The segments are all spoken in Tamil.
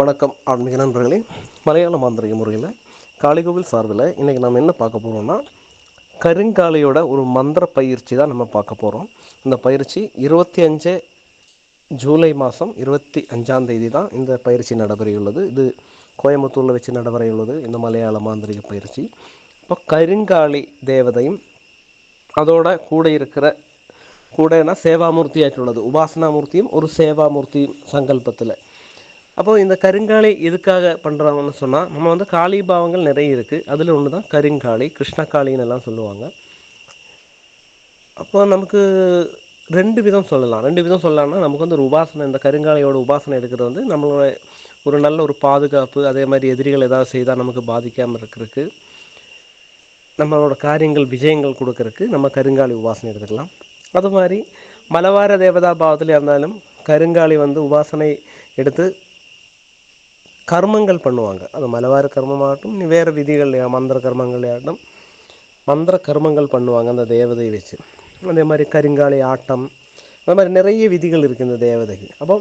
வணக்கம் ஆன்மீக நண்பர்களே. மலையாள மாந்திரிக முறையில் காளிகோவில் சார்பில் இன்றைக்கி நம்ம என்ன பார்க்க போகிறோம்னா கருங்காலியோட ஒரு மந்திர பயிற்சி தான் நம்ம பார்க்க போகிறோம் இந்த பயிற்சி இருபத்தி அஞ்சு ஜூலை மாதம் இருபத்தி அஞ்சாம் தேதி தான் இந்த பயிற்சி நடைபெறையுள்ளது இது கோயம்புத்தூரில் வச்சு நடைபெறையுள்ளது இந்த மலையாள மாந்திரிக பயிற்சி. இப்போ கருங்காலி தேவதையும் அதோட கூட இருக்கிற கூடனா சேவாமூர்த்தி ஆற்றுள்ளது உபாசனாமூர்த்தியும் ஒரு சேவாமூர்த்தியும் சங்கல்பத்தில். அப்போ இந்த கருங்காலி எதுக்காக பண்ணுறாங்கன்னு சொன்னால் நம்ம வந்து காளி பாவங்கள் நிறைய இருக்குது அதில் ஒன்று தான் கருங்காளி கிருஷ்ணகாளின்னு எல்லாம் சொல்லுவாங்க. அப்போ நமக்கு ரெண்டு விதம் சொல்லலாம். ரெண்டு விதம் சொல்லலாம்னா நமக்கு வந்து ஒரு உபாசனை இந்த கருங்காலையோட உபாசனை எடுக்கிறது வந்து நம்மளோட ஒரு நல்ல ஒரு பாதுகாப்பு அதே மாதிரி எதிரிகள் ஏதாவது செய்தால் நமக்கு பாதிக்காமல் இருக்கிறதுக்கு நம்மளோட காரியங்கள் விஜயங்கள் கொடுக்கறதுக்கு நம்ம கருங்காலி உபாசனை எடுத்துக்கலாம். அது மாதிரி மலவார தேவதா பாவத்தில் இருந்தாலும் கருங்காலி வந்து உபாசனை எடுத்து கர்மங்கள் பண்ணுவாங்க. அது மலவார கர்மமாகட்டும் நீ வேறு விதிகள் மந்திர கர்மங்கள் மந்திர கர்மங்கள் பண்ணுவாங்க அந்த தேவதையை வச்சு. அதே மாதிரி கருங்காலி ஆட்டம் அது மாதிரி நிறைய விதிகள் இருக்குது இந்த தேவதைக்கு. அப்போ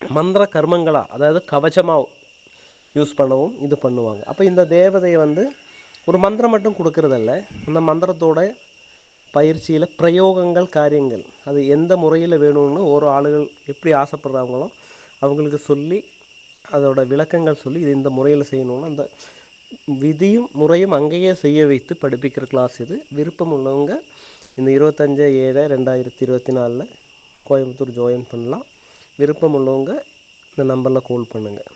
மந்திர கர்மங்களாக அதாவது கவச்சமாக யூஸ் பண்ணவும் இது பண்ணுவாங்க. அப்போ இந்த தேவதையை வந்து ஒரு மந்திரம் மட்டும் கொடுக்கறதல்ல அந்த மந்திரத்தோட பயிற்சியில் பிரயோகங்கள் காரியங்கள் அது எந்த முறையில் வேணும்னு ஒரு ஆளுகள் எப்படி ஆசைப்படுறாங்களோ அவங்களுக்கு சொல்லி அதோட விளக்கங்கள் சொல்லி இது இந்த முறையில் செய்யணும்னு அந்த விதியும் முறையும் அங்கேயே செய்ய வைத்து படிப்பிக்கிற கிளாஸ் இது. விருப்பம் உள்ளவங்க இந்த இருபத்தஞ்சு ஏழு ரெண்டாயிரத்தி இருபத்தி நாலில் கோயம்புத்தூர் ஜாயின் பண்ணலாம். விருப்பம் உள்ளவங்க இந்த நம்பரில் கால் பண்ணுங்கள்